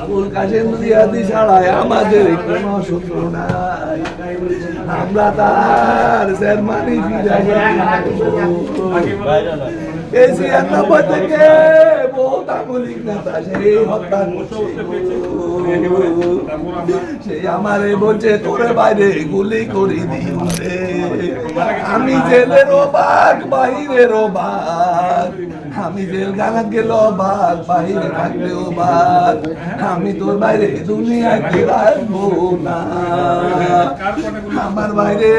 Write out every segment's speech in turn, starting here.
আবুল কাশেম জিয়াদি ছাড়াই আমাদের কোনো শত্রু নাই। আমরা তার সেই সেই আমারে বলছে, তোরে বাইরে গুলি করি আমি জেলেরও বাঘ বাহিরেরও বাঘ আমি জেলখানা গেল বাঘ বাহিরে থাকলেও বাঘ আমি তোর বাইরে দুনিয়াকে রাখব না? আমার বাইরে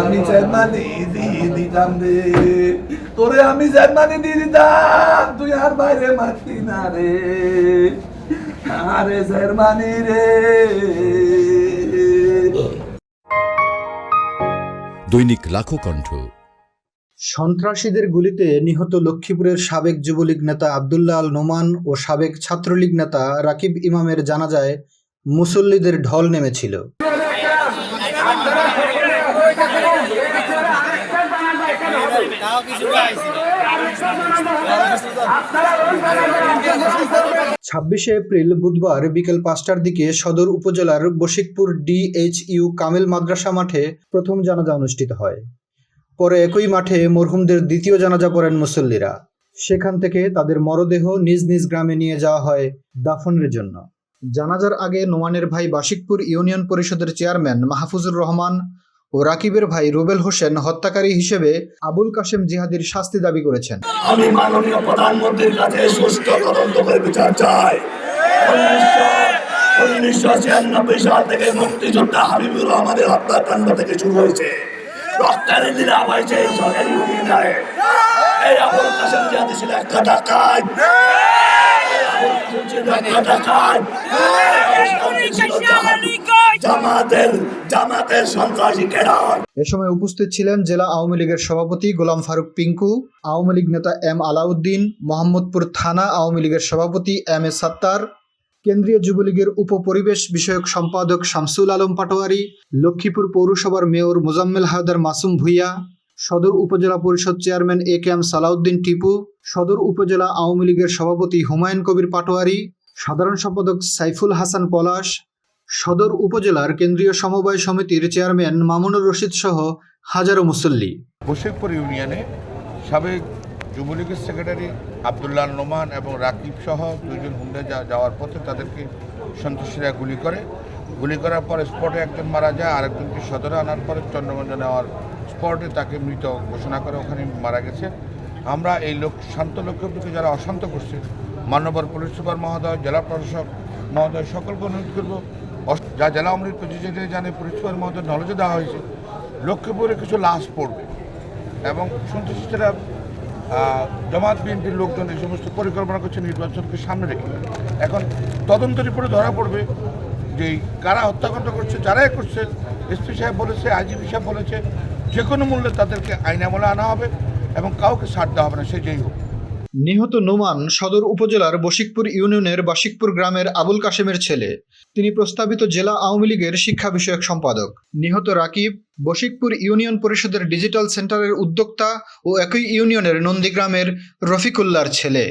আমি জার্মানি দিয়ে দিতাম রে। তোরে আমি জার্মানি দিয়ে দিতাম। তুই আর বাইরে মারতি না রে। আরে জার্মানি রে। দৈনিক লাখো কণ্ঠ। সন্ত্রাসীদের গুলিতে নিহত লক্ষ্মীপুরের সাবেক যুবলীগ নেতা আবদুল্লাহ আল নোমান ও সাবেক ছাত্রলীগ নেতা রাকিব ইমামের জানাজায় মুসল্লিদের ঢল নেমেছিল। ছাব্বিশে এপ্রিল বুধবার বিকেল পাঁচটার দিকে সদর উপজেলার বশিকপুর ডিএইচইউ কামেল মাদ্রাসা মাঠে প্রথম জানাজা অনুষ্ঠিত হয়। পরে একই মাঠে মরহুমদের দ্বিতীয় জানাজা পড়েন মুসল্লিরা। সেখান থেকে তাদের মরদেহ নিজ নিজ গ্রামে নিয়ে যাওয়া হয় দাফনের জন্য। জানাজার আগে নোমানের ভাই বাশিকপুর ইউনিয়ন পরিষদের চেয়ারম্যান মাহফুজুর রহমান ও রাকিবের ভাই রুবেল হোসেন হত্যাকারী হিসেবে আবুল কাশেম জিহাদির শাস্তি দাবি করেছেন। আমি মাননীয় প্রধানমন্ত্রীর কাছে সুষ্ঠু তদন্ত করে বিচার চাই। উনিশশো ছিয়ানব্বই সাল থেকে মুক্তিযোদ্ধা হাবিবুর রহমানের হত্যাকাণ্ড থেকে শুরু হয়েছে। দিনা হয়েছে এই আবুল কাসেম জিয়াদি ছিল একটা ডাকাত এ সময় উপস্থিত ছিলেন জেলা আওয়ামী লীগের সভাপতি গোলাম ফারুক পিঙ্কু, আওয়ামী লীগ নেতা এম আলাউদ্দিন, মোহাম্মদপুর থানা আওয়ামী লীগের সভাপতি এম এ সাত্তার, কেন্দ্রীয় যুবলীগের উপপরিবেশ বিষয়ক সম্পাদক শামসুল আলম পাটোয়ারি, লক্ষ্মীপুর পৌরসভার মেয়র মোজাম্মেল হায়দার মাসুম ভুইয়া সদর উপজেলা পরিষদ chairman A K M Salauddin Tipu, সদর উপজেলা আওয়ামী লীগের সভাপতি হুমায়ুন কবির পাটোয়ারি, সাধারণ সম্পাদক সাইফুল হাসান পলাশ, সদর উপজেলার কেন্দ্রীয় সমবায় সমিতির চেয়ারম্যান মামুনুর রশিদ সহ হাজারো মুসল্লি। বশিরপুর ইউনিয়নে সাবেক যুবলীগের সেক্রেটারি আবদুল্লাহ নোমান এবং রাকিব সহ দুইজন হুমড়ে যা যাওয়ার পথে তাদেরকে সন্ত্রাসীরা গুলি করে। গুলি করার পর স্পটে একজন মারা যায়, আরেকজনকে সদরে আনার পরে চন্দ্রগঞ্জ নেওয়ার স্পটে তাকে মৃত ঘোষণা করে ওখানে মারা গেছে। আমরা এই লোক শান্ত লক্ষ্যকে যারা অশান্ত করছে মান্যবর পুলিশ সুপার মহোদয় জেলা প্রশাসক মহোদয় সকলকে অনুরোধ করব যা জেলা অমৃত প্রেসিডেন্টে জানে পুলিশ সুপার মহোদয় নলেজে দেওয়া হয়েছে লক্ষ্মীপুরে কিছু লাশ পড়বে এবং সন্ত্রাসীরা আহ, জামাত বিএনপির লোকজন এই সমস্ত পরিকল্পনা করছে নির্বাচনকে সামনে রেখে। এখন তদন্ত রিপোর্টে ধরা পড়বে যে কারা হত্যাকাণ্ড করছে যারাই করছে এসপি সাহেব বলেছে আইজিপি সাহেব বলেছে যে কোনো মূল্যে তাদেরকে আইন আমলে আনা হবে এবং কাউকে ছাড় দেওয়া হবে না সে যেই হোক। নিহত নোমান সদর উপজেলার বশিকপুর ইউনিয়নের বাশিকপুর গ্রামের আবুল কাশেমের ছেলে। তিনি প্রস্তাবিত জেলা আওয়ামী লীগের শিক্ষা বিষয়ক সম্পাদক। নিহত রাকিব বশিকপুর ইউনিয়ন পরিষদের ডিজিটাল সেন্টারের উদ্যোক্তা ও একই ইউনিয়নের নন্দীগ্রামের রফিকুল্লার ছেলে।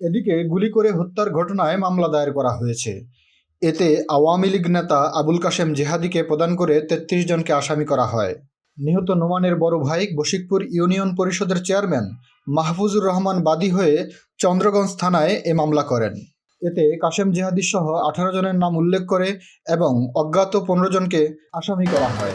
এদিকে গুলি করে হত্যার ঘটনায় মামলা দায়ের করা হয়েছে। এতে আওয়ামী লীগ নেতা আবুল কাশেম জেহাদিকে প্রদান করে তেত্রিশ জনকে আসামি করা হয়। নিহত নোমানের বড় ভাই বশিকপুর ইউনিয়ন পরিষদের চেয়ারম্যান মাহফুজুর রহমান বাদী হয়ে চন্দ্রগঞ্জ থানায় এ মামলা করেন। এতে কাশেম জেহাদি সহ আঠারো জনের নাম উল্লেখ করে এবং অজ্ঞাত পনেরো জনকে আসামি করা হয়।